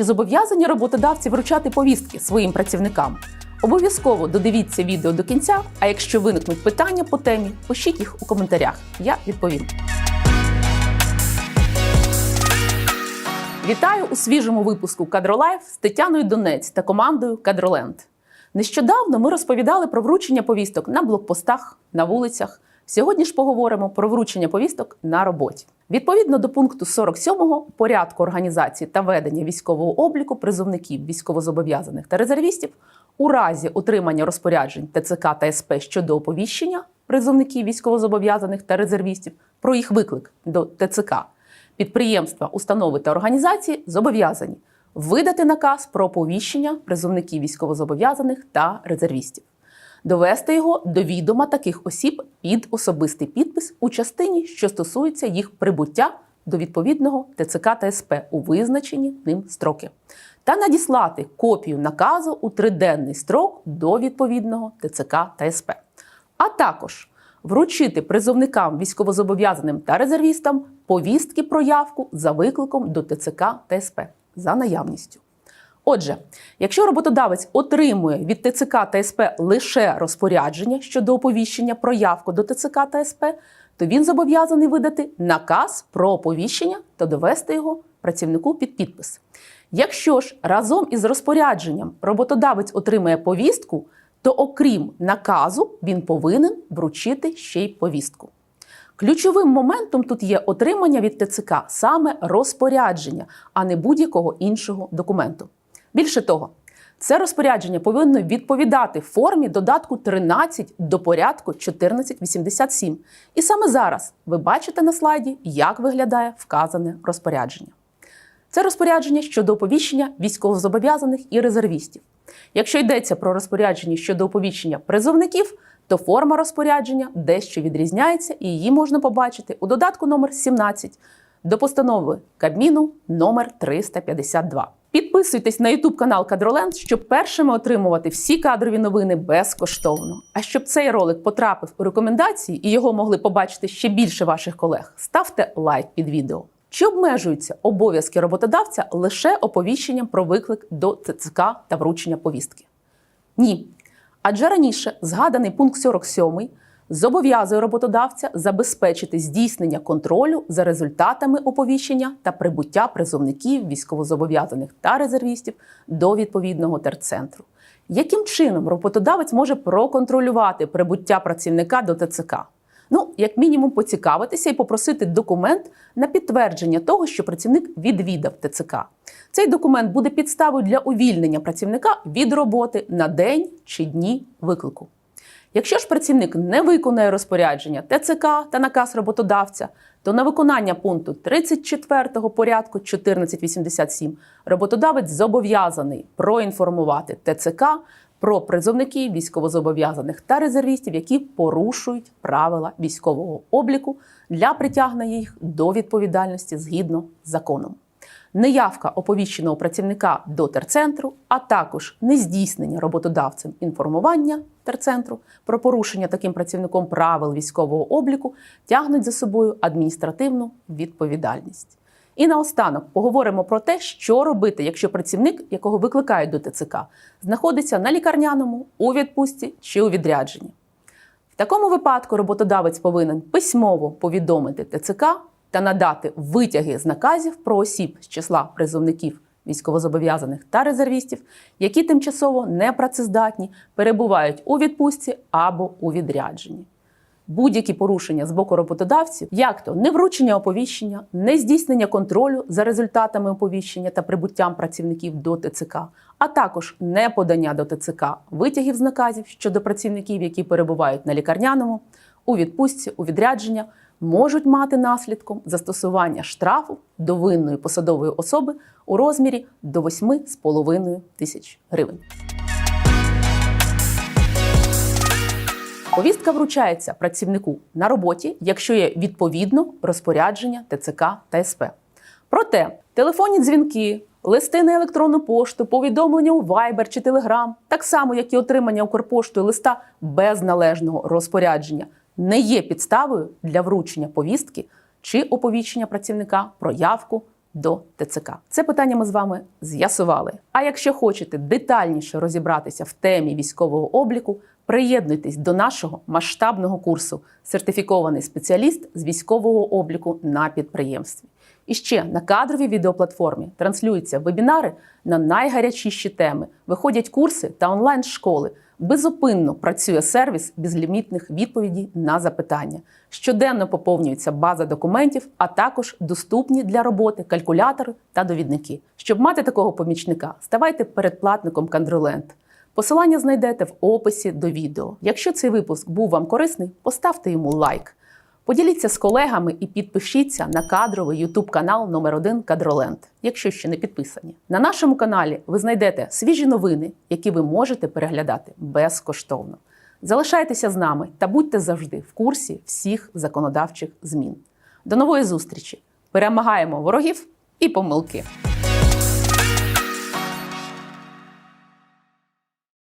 Чи зобов'язані роботодавці вручати повістки своїм працівникам? Обов'язково додивіться відео до кінця. А якщо виникнуть питання по темі, пишіть їх у коментарях. Я відповім. Вітаю у свіжому випуску Кадролайф з Тетяною Донець та командою Кадроленд. Нещодавно ми розповідали про вручення повісток на блокпостах, на вулицях. Сьогодні ж поговоримо про вручення повісток на роботі. Відповідно до пункту 47 порядку організації та ведення військового обліку призовників військовозобов'язаних та резервістів у разі отримання розпоряджень ТЦК та СП щодо оповіщення призовників військовозобов'язаних та резервістів про їх виклик до ТЦК підприємства, установи та організації зобов'язані видати наказ про оповіщення призовників військовозобов'язаних та резервістів, довести його до відома таких осіб під особистий підпис у частині, що стосується їх прибуття до відповідного ТЦК та СП у визначені ним строки, та надіслати копію наказу у триденний строк до відповідного ТЦК та СП, а також вручити призовникам військовозобов'язаним та резервістам повістки про явку за викликом до ТЦК та СП за наявністю. Отже, якщо роботодавець отримує від ТЦК та СП лише розпорядження щодо оповіщення про явку до ТЦК та СП, то він зобов'язаний видати наказ про оповіщення та довести його працівнику під підпис. Якщо ж разом із розпорядженням роботодавець отримає повістку, то окрім наказу він повинен вручити ще й повістку. Ключовим моментом тут є отримання від ТЦК саме розпорядження, а не будь-якого іншого документу. Більше того, це розпорядження повинно відповідати формі додатку 13 до порядку 1487. І саме зараз ви бачите на слайді, як виглядає вказане розпорядження. Це розпорядження щодо оповіщення військовозобов'язаних і резервістів. Якщо йдеться про розпорядження щодо оповіщення призовників, то форма розпорядження дещо відрізняється, і її можна побачити у додатку номер 17 до постанови Кабміну номер 352. Підписуйтесь на YouTube канал Кадроленд, щоб першими отримувати всі кадрові новини безкоштовно. А щоб цей ролик потрапив у рекомендації і його могли побачити ще більше ваших колег, ставте лайк під відео. Чи обмежуються обов'язки роботодавця лише оповіщенням про виклик до ТЦК та вручення повістки? Ні. Адже раніше згаданий пункт 47 зобов'язує роботодавця забезпечити здійснення контролю за результатами оповіщення та прибуття призовників, військовозобов'язаних та резервістів до відповідного терцентру. Яким чином роботодавець може проконтролювати прибуття працівника до ТЦК? Ну, як мінімум, поцікавитися і попросити документ на підтвердження того, що працівник відвідав ТЦК. Цей документ буде підставою для увільнення працівника від роботи на день чи дні виклику. Якщо ж працівник не виконає розпорядження ТЦК та наказ роботодавця, то на виконання пункту 34 порядку 1487 роботодавець зобов'язаний проінформувати ТЦК про призовників військовозобов'язаних та резервістів, які порушують правила військового обліку для притягнення їх до відповідальності згідно з законом. Неявка оповіщеного працівника до терцентру, а також нездійснення роботодавцем інформування терцентру про порушення таким працівником правил військового обліку тягнуть за собою адміністративну відповідальність. І наостанок поговоримо про те, що робити, якщо працівник, якого викликають до ТЦК, знаходиться на лікарняному, у відпустці чи у відрядженні. В такому випадку роботодавець повинен письмово повідомити ТЦК та надати витяги з наказів про осіб з числа призовників військовозобов'язаних та резервістів, які тимчасово непрацездатні, перебувають у відпустці або у відрядженні. Будь-які порушення з боку роботодавців, як то невручення оповіщення, нездійснення контролю за результатами оповіщення та прибуттям працівників до ТЦК, а також неподання до ТЦК витягів з наказів щодо працівників, які перебувають на лікарняному, у відпустці, у відрядження, можуть мати наслідком застосування штрафу до винної посадової особи у розмірі до 8,5 тисяч гривень. Повістка вручається працівнику на роботі, якщо є відповідно розпорядження ТЦК та СП. Проте телефонні дзвінки, листи на електронну пошту, повідомлення у Viber чи Telegram, так само як і отримання Укрпоштою листа без належного розпорядження, не є підставою для вручення повістки чи оповіщення працівника про явку до ТЦК? Це питання ми з вами з'ясували. А якщо хочете детальніше розібратися в темі військового обліку, приєднуйтесь до нашого масштабного курсу Сертифікований спеціаліст з військового обліку на підприємстві. І ще на кадровій відеоплатформі транслюються вебінари на найгарячіші теми, виходять курси та онлайн-школи. Безупинно працює сервіс безлімітних відповідей на запитання. Щоденно поповнюється база документів, а також доступні для роботи калькулятори та довідники. Щоб мати такого помічника, ставайте передплатником Кандроленд. Посилання знайдете в описі до відео. Якщо цей випуск був вам корисний, поставте йому лайк. Поділіться з колегами і підпишіться на кадровий YouTube канал номер 1 Кадроленд, якщо ще не підписані. На нашому каналі ви знайдете свіжі новини, які ви можете переглядати безкоштовно. Залишайтеся з нами та будьте завжди в курсі всіх законодавчих змін. До нової зустрічі! Перемагаємо ворогів і помилки!